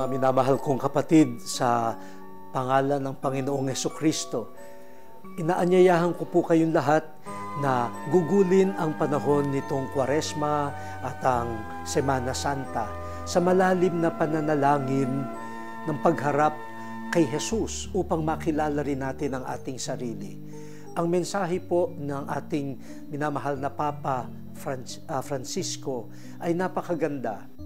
Mga minamahal kong kapatid sa pangalan ng Panginoong Yeso Kristo, inaanyayahan ko po kayong lahat na gugulin ang panahon nitong Kwaresma at ang Semana Santa sa malalim na pananalangin ng pagharap kay Jesus upang makilala rin natin ang ating sarili. Ang mensahe po ng ating minamahal na Papa ah, Francisco ay napakaganda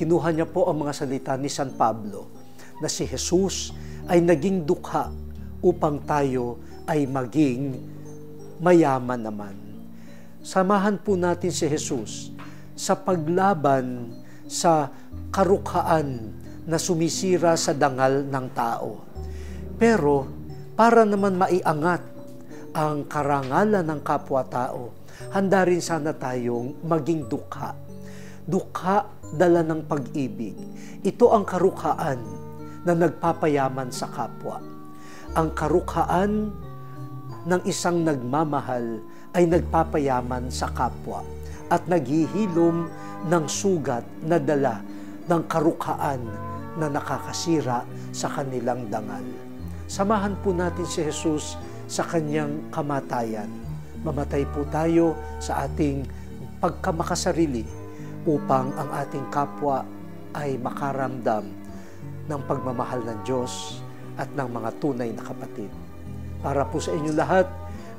kinuha niya po ang mga salita ni San Pablo na si Jesus ay naging dukha upang tayo ay maging mayaman naman. Samahan po natin si Jesus sa paglaban sa karukhaan na sumisira sa dangal ng tao. Pero para naman maiangat ang karangalan ng kapwa-tao, handa rin sana tayong maging dukha. Dukha dala ng pag-ibig. Ito ang karukhaan na nagpapayaman sa kapwa. Ang karukhaan ng isang nagmamahal ay nagpapayaman sa kapwa at naghihilom ng sugat na dala ng karukhaan na nakakasira sa kanilang dangal. Samahan po natin si Jesus sa kanyang kamatayan. Mamatay po tayo sa ating pagkamakasarili upang ang ating kapwa ay makaramdam ng pagmamahal ng Diyos at ng mga tunay na kapatid. Para po sa inyo lahat,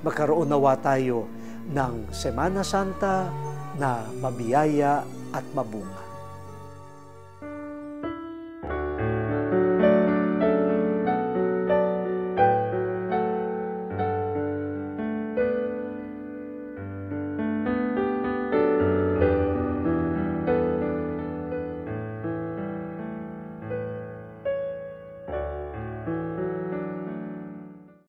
magkaroon nawa tayo ng Semana Santa na mabiyaya at mabunga.